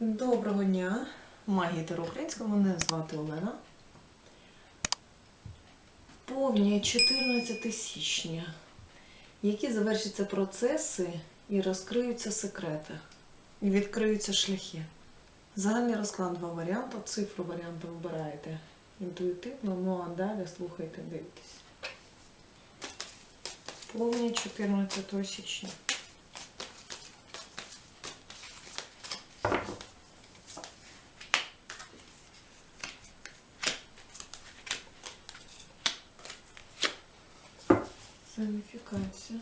Доброго дня, магітер українська, мене звати Олена. Повні 14 січня, які завершаться процеси і розкриються секрети, і відкриються шляхи. Загальний розклад два варіанти, цифру варіанту вибираєте інтуїтивно, ну а далі слухайте, дивитесь. Повні 14 січня. Санифікація.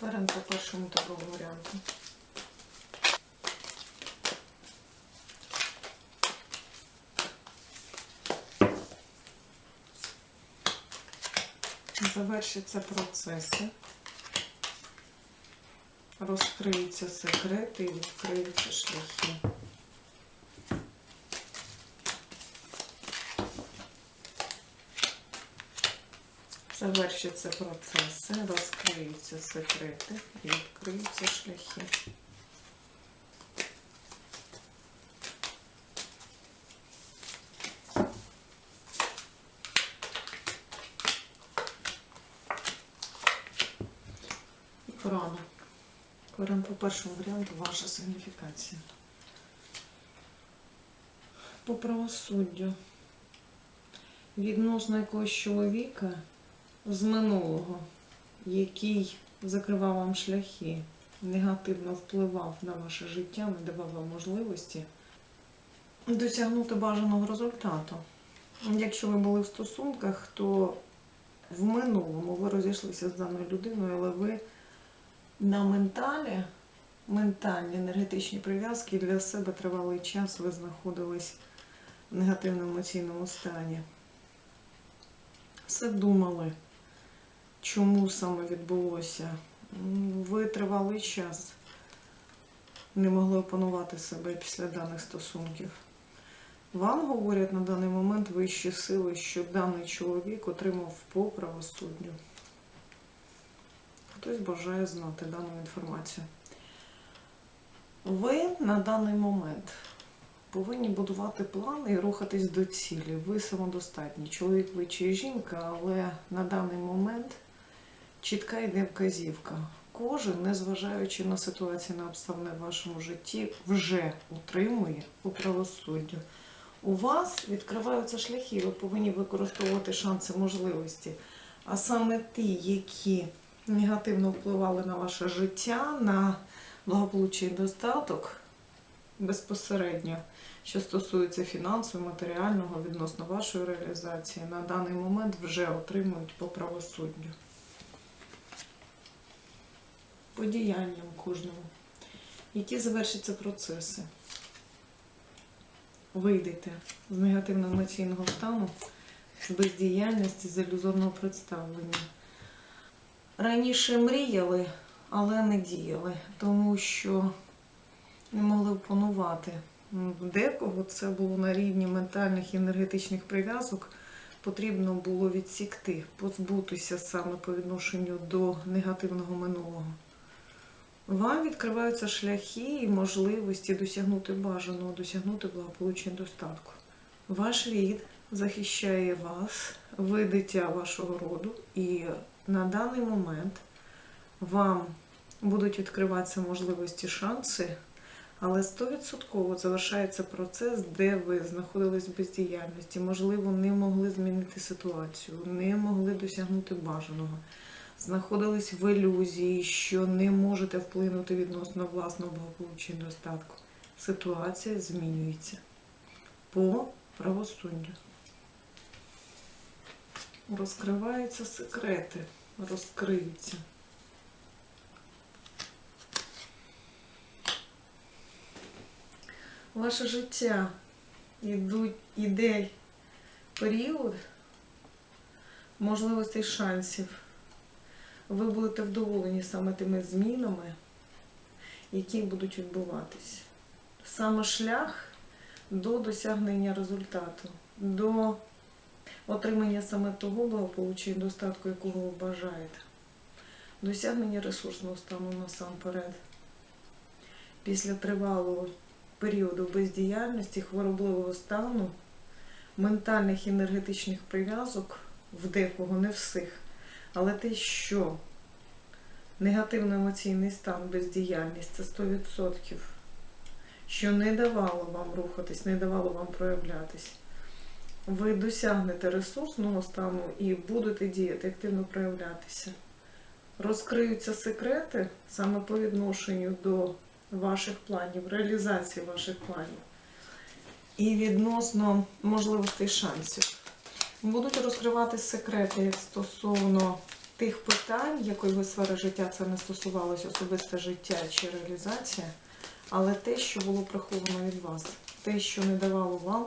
Варіант по першому такого варіанту. Завершаться процеси. Розкриються секрети і відкриються шляхи. Завершаться процеси, розкриються секрети і відкриються шляхи. І Корона. Корон по першому варіанту ваша сигніфікація. По правосуддю. Відносно якогось чоловіка з минулого, який закривав вам шляхи, негативно впливав на ваше життя, не давав вам можливості досягнути бажаного результату. Якщо ви були в стосунках, то в минулому ви розійшлися з даною людиною, але ви на менталі, ментальні енергетичні прив'язки для себе тривалий час ви знаходились в негативному емоційному стані. Все думали, чому саме відбулося. М, Ви тривалий час не могли опанувати себе після даних стосунків. Вам говорять на даний момент вищі сили, що даний чоловік отримав по правосуддю. Хтось бажає знати дану інформацію. Ви на даний момент повинні будувати плани і рухатись до цілі. Ви самодостатні. Чоловік ви чи жінка, але на даний момент чітка йде вказівка. Кожен, незважаючи на ситуацію, на обставини в вашому житті, вже утримує у правосуддю. У вас відкриваються шляхи, ви повинні використовувати шанси можливості. А саме ті, які негативно впливали на ваше життя, на благополуччя і достаток безпосередньо, що стосується фінансового, матеріального відносно вашої реалізації, на даний момент вже отримують по правосуддю. По діянням кожному. Які завершаться процеси? Вийдете з негативного емоційного стану, з бездіяльності, з ілюзорного представлення. Раніше мріяли, але не діяли, тому що не могли опанувати. Декого це було на рівні ментальних і енергетичних прив'язок. Потрібно було відсікти, позбутися саме по відношенню до негативного минулого. Вам відкриваються шляхи і можливості досягнути бажаного, досягнути благополуччя достатку. Ваш рід захищає вас, ви дитя вашого роду, і на даний момент вам будуть відкриватися можливості, шанси, але 100% завершається процес, де ви знаходились в бездіяльності, можливо, не могли змінити ситуацію, не могли досягнути бажаного. Знаходились в ілюзії, що не можете вплинути відносно власного благополуччя і достатку. Ситуація змінюється по правосуддю. Розкриваються секрети, розкриються. Ваше життя іде період можливостей шансів. Ви будете вдоволені саме тими змінами, які будуть відбуватись. Саме шлях до досягнення результату, до отримання саме того благополуччя і достатку, якого ви бажаєте. Досягнення ресурсного стану насамперед. після тривалого періоду бездіяльності, хворобливого стану, ментальних і енергетичних прив'язок в декого, не всіх, але те, що негативно-емоційний стан, бездіяльність це 100%, що не давало вам рухатись, не давало вам проявлятись. Ви досягнете ресурсного стану і будете діяти, активно проявлятися. Розкриються секрети саме по відношенню до ваших планів, реалізації ваших планів і відносно можливостей шансів. Будуть розкривати секрети стосовно тих питань, якої сфери життя це не стосувалося, особисте життя чи реалізація, але те, що було приховано від вас, те, що не давало вам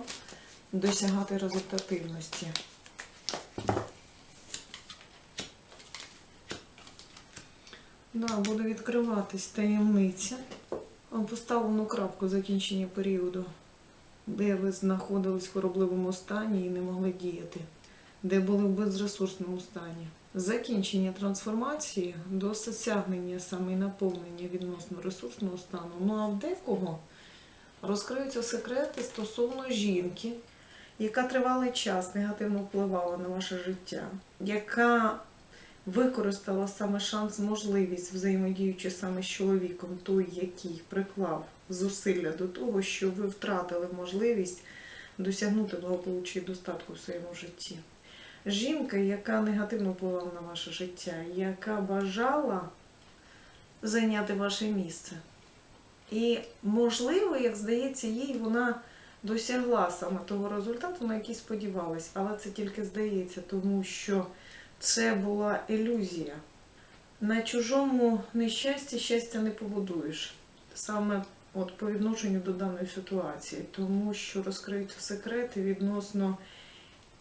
досягати результативності. Да, буде відкриватись таємниця. Поставлену крапку закінчення періоду, де ви знаходились в хворобливому стані і не могли діяти, де були в безресурсному стані. Закінчення трансформації до досягнення саме наповнення відносно ресурсного стану. Ну а в декого розкриються секрети стосовно жінки, яка тривалий час негативно впливала на ваше життя, яка використала саме шанс, можливість, взаємодіючи саме з чоловіком, той, який приклав зусилля до того, що ви втратили можливість досягнути благополуччя і достатку в своєму житті. Жінка, яка негативно впливала на ваше життя, яка бажала зайняти ваше місце. І, можливо, як здається, їй вона досягла саме того результату, на який сподівалась, але це тільки здається, тому що це була ілюзія. На чужому нещасті щастя не побудуєш. Саме от по відношенню до даної ситуації, тому що розкриються секрети відносно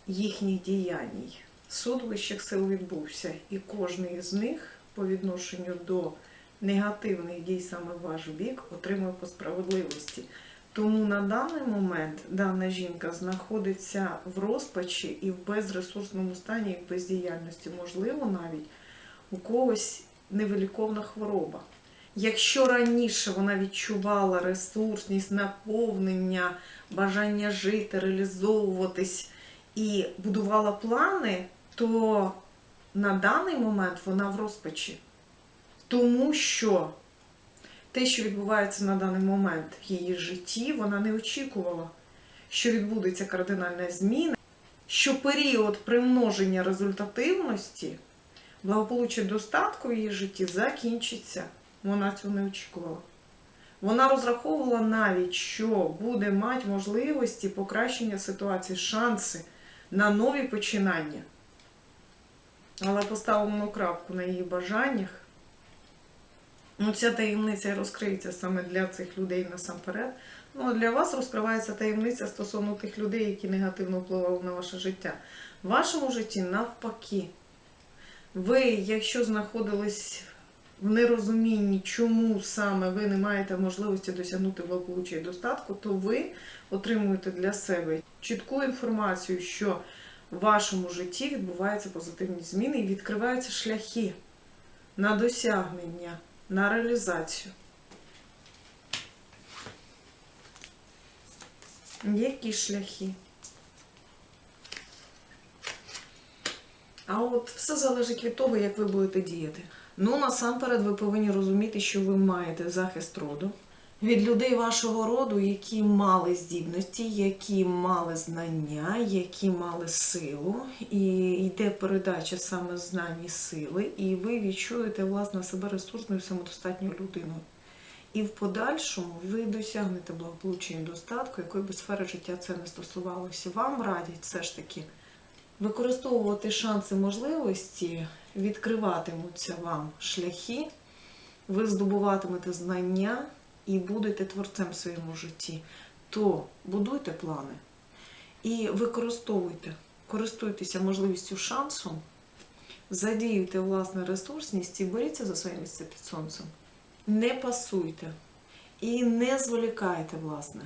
їхніх діянь. Суд вищих сил відбувся, і кожний з них по відношенню до негативних дій саме ваш бік отримує по справедливості. Тому на даний момент дана жінка знаходиться в розпачі і в безресурсному стані, і в бездіяльності. Можливо, навіть у когось невиліковна хвороба. Якщо раніше вона відчувала ресурсність, наповнення, бажання жити, реалізовуватись і будувала плани, то на даний момент вона в розпачі. Тому що те, що відбувається на даний момент в її житті, вона не очікувала, що відбудеться кардинальна зміна, що період примноження результативності, благополуччя достатку в її житті закінчиться. Вона цього не очікувала. Вона розраховувала навіть, що буде мати можливості покращення ситуації, шанси на нові починання. Але поставлено крапку на її бажаннях. Ну, ця таємниця розкриється саме для цих людей насамперед. Ну, а для вас розкривається таємниця стосовно тих людей, які негативно впливали на ваше життя. В вашому житті навпаки. Ви, якщо знаходились в нерозумінні, чому саме ви не маєте можливості досягнути благополуччя і достатку, то ви отримуєте для себе чітку інформацію, що в вашому житті відбуваються позитивні зміни і відкриваються шляхи на досягнення на реалізацію. Які шляхи? А от все залежить від того, як ви будете діяти. Ну, насамперед, ви повинні розуміти, що ви маєте захист роду від людей вашого роду, які мали здібності, які мали знання, які мали силу, і йде передача саме знань і сили, і ви відчуєте власне себе ресурсною самодостатньою людиною. І в подальшому ви досягнете благополуччя і достатку, якої би сфери життя це не стосувалося. Вам радять все ж таки використовувати шанси можливості, відкриватимуться вам шляхи, ви здобуватимете знання і будете творцем в своєму житті, то будуйте плани і використовуйте, користуйтеся можливістю шансом, задіюйте власну ресурсність і боріться за своє місце під сонцем. Не пасуйте і не зволікайте, власне,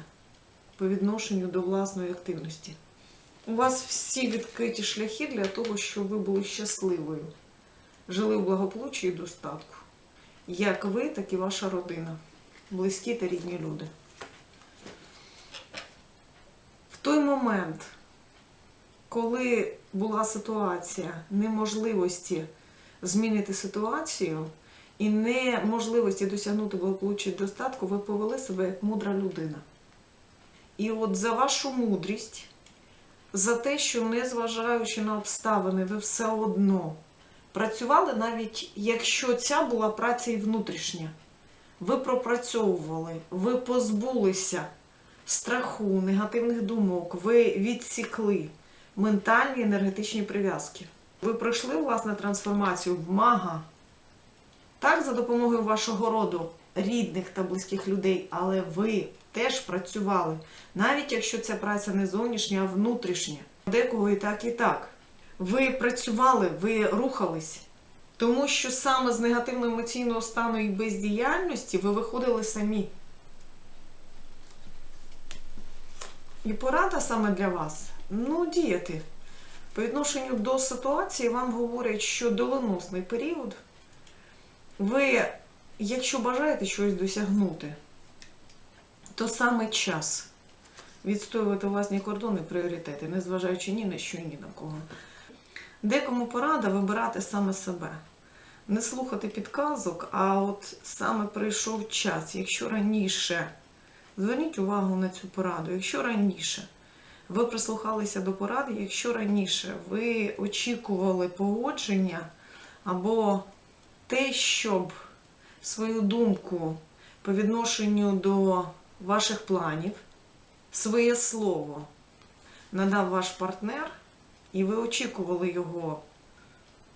по відношенню до власної активності. У вас всі відкриті шляхи для того, щоб ви були щасливою, жили в благополуччі і достатку. Як ви, так і ваша родина. близькі та рідні люди. В той момент, коли була ситуація неможливості змінити ситуацію і неможливості досягнути благополуччя і достатку, ви повели себе як мудра людина. І от за вашу мудрість, за те, що незважаючи на обставини, ви все одно працювали, навіть якщо ця була праця і внутрішня. Ви пропрацьовували, ви позбулися страху, негативних думок, ви відсікли ментальні енергетичні прив'язки. Ви пройшли власне трансформацію в мага. Так, за допомогою вашого роду, рідних та близьких людей, але ви теж працювали, навіть якщо ця праця не зовнішня, а внутрішня. Декого і так, і так. Ви працювали, ви рухались. Тому що саме з негативного емоційного стану і бездіяльності ви виходили самі. І порада саме для вас ну, діяти. По відношенню до ситуації вам говорять, що доленосний період. Ви, якщо бажаєте щось досягнути, то саме час відстоювати власні кордони пріоритети, незважаючи ні на що ні на кого. Декому порада вибирати саме себе. Не слухати підказок, а от саме прийшов час. Якщо раніше, зверніть увагу на цю пораду, якщо раніше ви прислухалися до поради, якщо раніше ви очікували погодження або те, щоб свою думку по відношенню до ваших планів, своє слово надав ваш партнер, і ви очікували його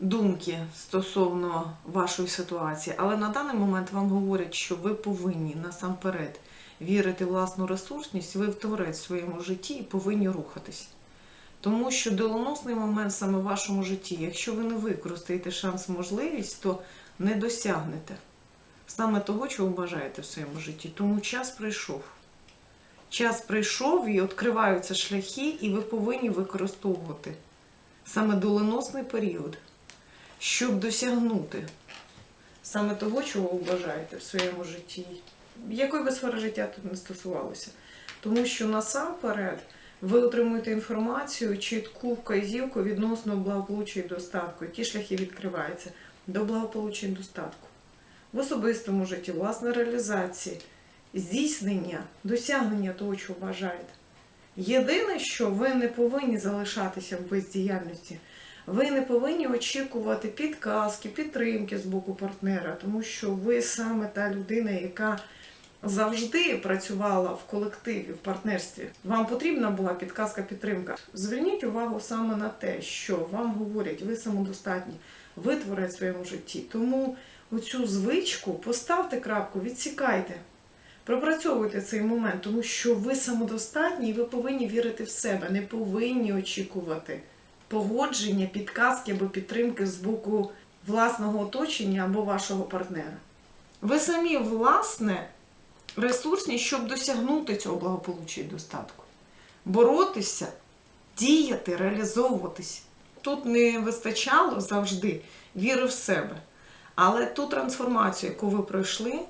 думки стосовно вашої ситуації, але на даний момент вам говорять, що ви повинні насамперед вірити в власну ресурсність, ви в творець в своєму житті і повинні рухатись. Тому що доленосний момент саме в вашому житті, якщо ви не використаєте шанс, можливість, то не досягнете саме того, чого бажаєте в своєму житті. Тому час прийшов. Час прийшов і відкриваються шляхи, і ви повинні використовувати саме доленосний період, щоб досягнути саме того, чого ви бажаєте в своєму житті. Якої би сфери життя тут не стосувалося. Тому що насамперед ви отримуєте інформацію, чітку вказівку відносно благополуччя і достатку, які шляхи відкриваються до благополуччя і достатку. В особистому житті, власне реалізації, здійснення, досягнення того, чого бажаєте. Єдине, що ви не повинні залишатися в бездіяльності, ви не повинні очікувати підказки, підтримки з боку партнера, тому що ви саме та людина, яка завжди працювала в колективі, в партнерстві. Вам потрібна була підказка, підтримка. Зверніть увагу саме на те, що вам говорять, ви самодостатні, ви творець в своєму житті. Тому оцю звичку поставте крапку, відсікайте. Пропрацьовуйте цей момент, тому що ви самодостатні і ви повинні вірити в себе, не повинні очікувати погодження, підказки або підтримки з боку власного оточення або вашого партнера. Ви самі, власне, ресурсні, щоб досягнути цього благополуччя і достатку. Боротися, діяти, реалізовуватись. Тут не вистачало завжди віри в себе. Але ту трансформацію, яку ви пройшли,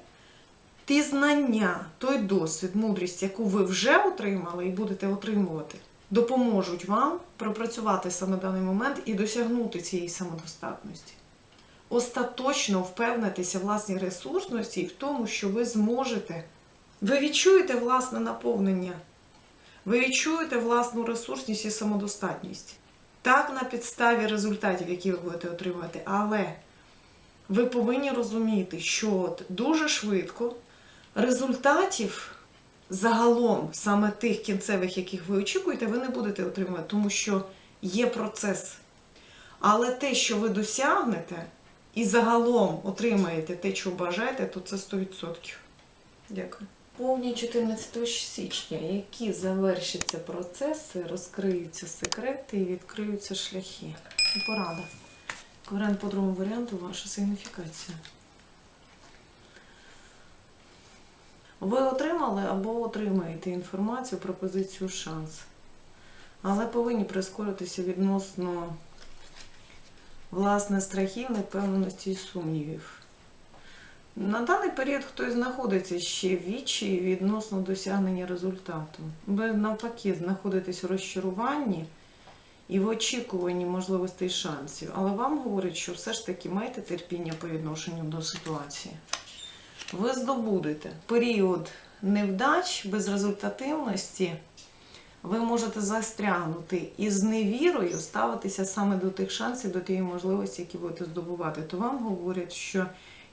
ті знання, той досвід, мудрість, яку ви вже отримали і будете отримувати, допоможуть вам пропрацювати саме даний момент і досягнути цієї самодостатності. Остаточно впевнитися в власній ресурсності і в тому, що ви зможете. Ви відчуєте власне наповнення, ви відчуєте власну ресурсність і самодостатність. Так, на підставі результатів, які ви будете отримувати, але ви повинні розуміти, що от дуже швидко результатів загалом, саме тих кінцевих, яких ви очікуєте, ви не будете отримувати, тому що є процес. Але те, що ви досягнете, і загалом отримаєте те, що бажаєте, то це 100%. Дякую. Повні 14 січня, які завершаться процеси, розкриються секрети і відкриються шляхи. І порада. Варіант по другому варіанту ваша сигніфікація. Ви отримали або отримаєте інформацію, пропозицію, шанс. Але повинні прискоритися відносно власне страхів, непевненості і сумнівів. На даний період хтось знаходиться ще в вічі відносно досягнення результату. Ви навпаки знаходитесь у розчаруванні і в очікуванні можливостей шансів. Але вам говорять, що все ж таки майте терпіння по відношенню до ситуації. Ви здобудете період невдач, безрезультативності. Ви можете застрягнути і з невірою ставитися саме до тих шансів, до тієї можливості, які будете здобувати. То вам говорять, що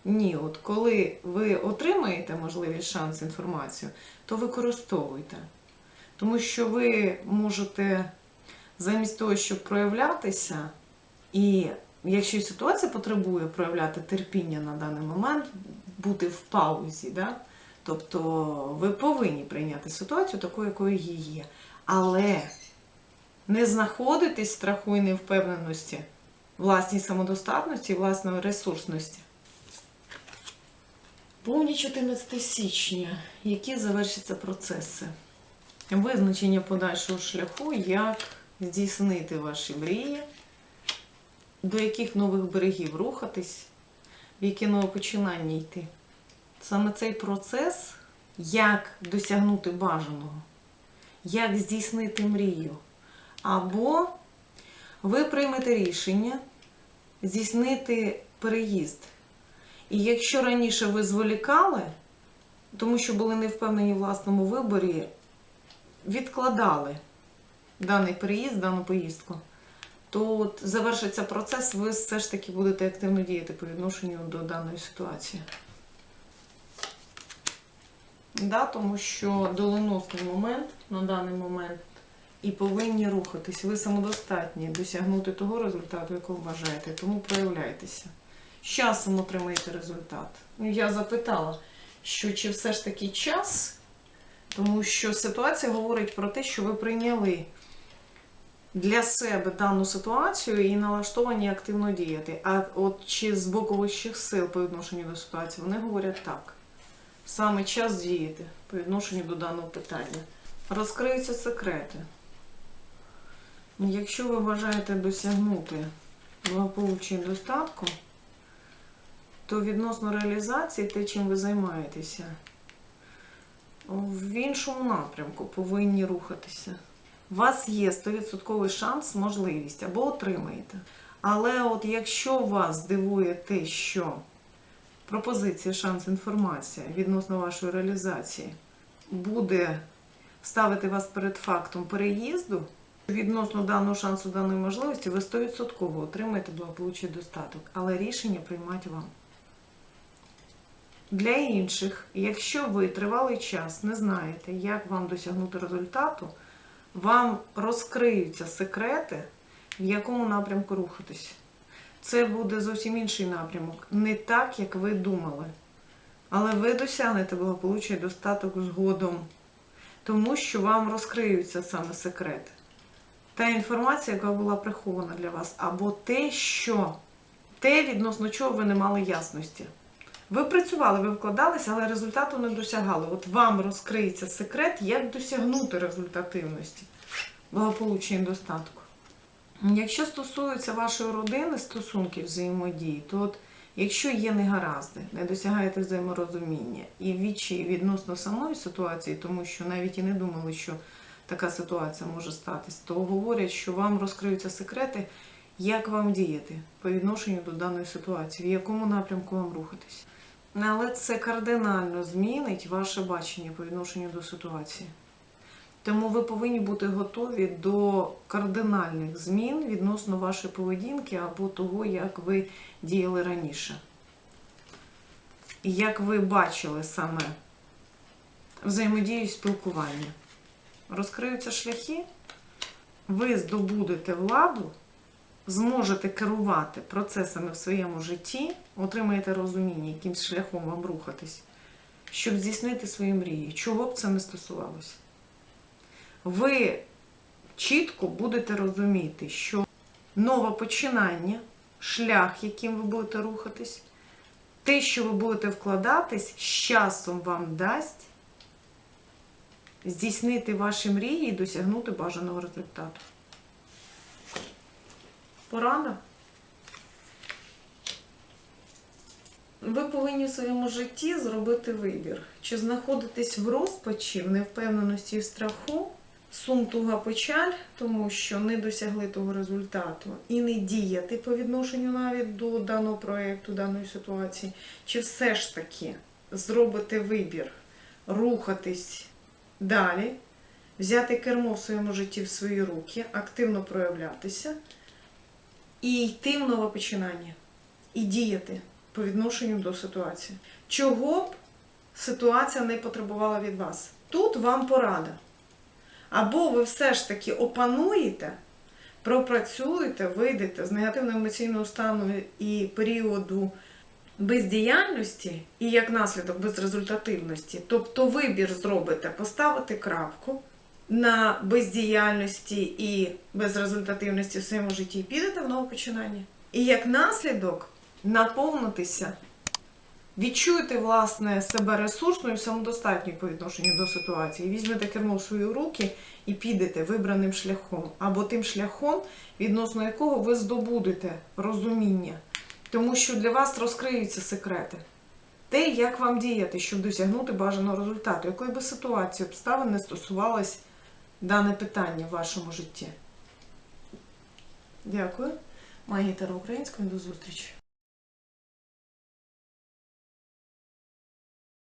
ні, от коли ви отримаєте можливість шанс інформацію, то використовуйте. Тому що ви можете замість того, щоб проявлятися, і якщо ситуація потребує проявляти терпіння на даний момент, бути в паузі, да? тобто ви повинні прийняти ситуацію такою, якою її є. Але не знаходитись страху і невпевненості, власній самодостатності, власної ресурсності. Повні 14 січня, які завершаться процеси. Визначення подальшого шляху, як здійснити ваші мрії, до яких нових берегів рухатись, в які нове починання йти. Саме цей процес, як досягнути бажаного, як здійснити мрію. Або ви приймете рішення здійснити переїзд. І якщо раніше ви зволікали, тому що були не впевнені в власному виборі, відкладали даний переїзд, дану поїздку, то от завершиться процес, ви все ж таки будете активно діяти по відношенню до даної ситуації. Да, тому що доленосний момент на даний момент і повинні рухатись. Ви самодостатні досягнути того результату, якого бажаєте, тому проявляйтеся. З часом отримаєте результат. Ну, я запитала, що чи все ж таки час, тому що ситуація говорить про те, що ви прийняли для себе дану ситуацію і налаштовані активно діяти. А от чи з боку вищих сил по відношенню до ситуації, вони говорять так. Саме час діяти по відношенню до даного питання. Розкриються секрети. Якщо ви бажаєте досягнути благополуччя і достатку, то відносно реалізації, те, чим ви займаєтеся, в іншому напрямку повинні рухатися. У вас є 100% шанс, можливість або отримаєте. Але от якщо вас дивує те, що пропозиція, шанс, інформація відносно вашої реалізації буде ставити вас перед фактом переїзду, відносно даного шансу, даної можливості, ви 100% отримаєте благополуччя достаток. Але рішення приймати вам. Для інших, якщо ви тривалий час не знаєте, як вам досягнути результату, вам розкриються секрети, в якому напрямку рухатись. Це буде зовсім інший напрямок, не так, як ви думали. Але ви досягнете благополуччя і достаток згодом, тому що вам розкриються саме секрети. Та інформація, яка була прихована для вас, або те, що те, відносно чого ви не мали ясності. Ви працювали, ви вкладалися, але результату не досягали. От вам розкриється секрет, як досягнути результативності, благополуччя і достатку. Якщо стосується вашої родини, стосунків взаємодії, то от якщо є негаразди, не досягаєте взаєморозуміння і відчі відносно самої ситуації, тому що навіть і не думали, що така ситуація може статись, то говорять, що вам розкриються секрети, як вам діяти по відношенню до даної ситуації, в якому напрямку вам рухатись. Але це кардинально змінить ваше бачення по відношенню до ситуації. Тому ви повинні бути готові до кардинальних змін відносно вашої поведінки або того, як ви діяли раніше. Як ви бачили саме взаємодію спілкування. Розкриються шляхи, ви здобудете владу, зможете керувати процесами в своєму житті, отримаєте розуміння, яким шляхом вам рухатись, щоб здійснити свої мрії, чого б це не стосувалося ви чітко будете розуміти, що нове починання, шлях, яким ви будете рухатись, те, що ви будете вкладатись, з часом вам дасть здійснити ваші мрії і досягнути бажаного результату. Порада? Ви повинні в своєму житті зробити вибір. Чи знаходитесь в розпачі, в невпевненості і в страху, сум, туга, печаль, тому що не досягли того результату, і не діяти по відношенню навіть до даного проєкту, даної ситуації, чи все ж таки зробите вибір, рухатись далі, взяти кермо в своєму житті в свої руки, активно проявлятися і йти в нове починання, і діяти по відношенню до ситуації. Чого б ситуація не потребувала від вас? Тут вам порада. Або ви все ж таки опануєте, пропрацюєте, вийдете з негативного емоційного стану і періоду бездіяльності, і як наслідок безрезультативності. Тобто вибір зробите поставити крапку на бездіяльності і безрезультативності в своєму житті і підете в нове починання. І як наслідок наповнитися, відчуєте власне себе ресурсною самодостатньою по відношенню до ситуації. Візьмете кермо в свої руки і підете вибраним шляхом, або тим шляхом, відносно якого ви здобудете розуміння, тому що для вас розкриються секрети. Те, як вам діяти, щоб досягнути бажаного результату, якої би ситуації обставин не стосувалось дане питання в вашому житті. Дякую. Магітера українською. До зустрічі.